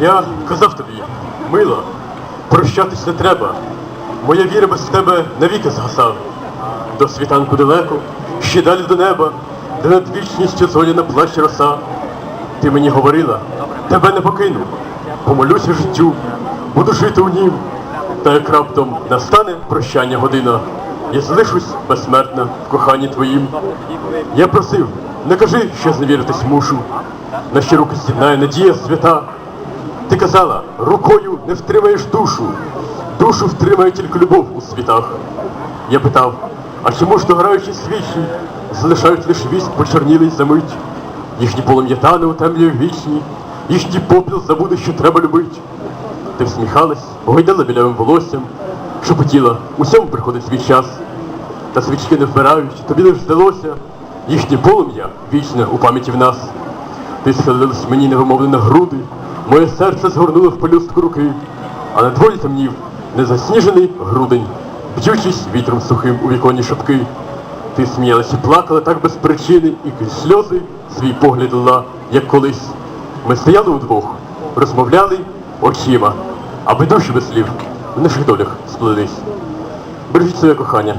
Я казав тобі, мила, прощатись не треба. Моя віра без тебе навіки згасав. До світанку далеко, ще далі до неба, де над вічністю зоряна плач роса. Ти мені говорила, тебе не покину, помолюся життю, буду жити у нім. Та як раптом настане прощання година, я залишусь безсмертна в коханні твоїм. Я просив, не кажи, що зневіритись мушу, на що руки з'єднає надія свята. Ти казала, рукою не втримаєш душу, душу втримає тільки любов у світах. Я питав, а чому ж дограючі свічі залишають лиш вість почорнілий за мить? Їхні полум'я у темряві вічні, їхній попіл забуде, що треба любить. Ти всміхалась, гойдала білявим волоссям, шепотіла, усьому приходить свій час. Та свічки не вбирають, тобі лиш здалося, їхнє полум'я вічне у пам'яті в нас. Ти схилилась мені невимовлено груди, моє серце згорнуло в пелюстку руки, а на дворі темнів незасніжений грудень, б'ючись вітром сухим у віконні шапки. Ти сміялась і плакала так без причини, і крізь сльози свій погляд лила, як колись. Ми стояли удвох, розмовляли очима, аби душі без слів в наших долях сплелись. Бережіть своє кохання,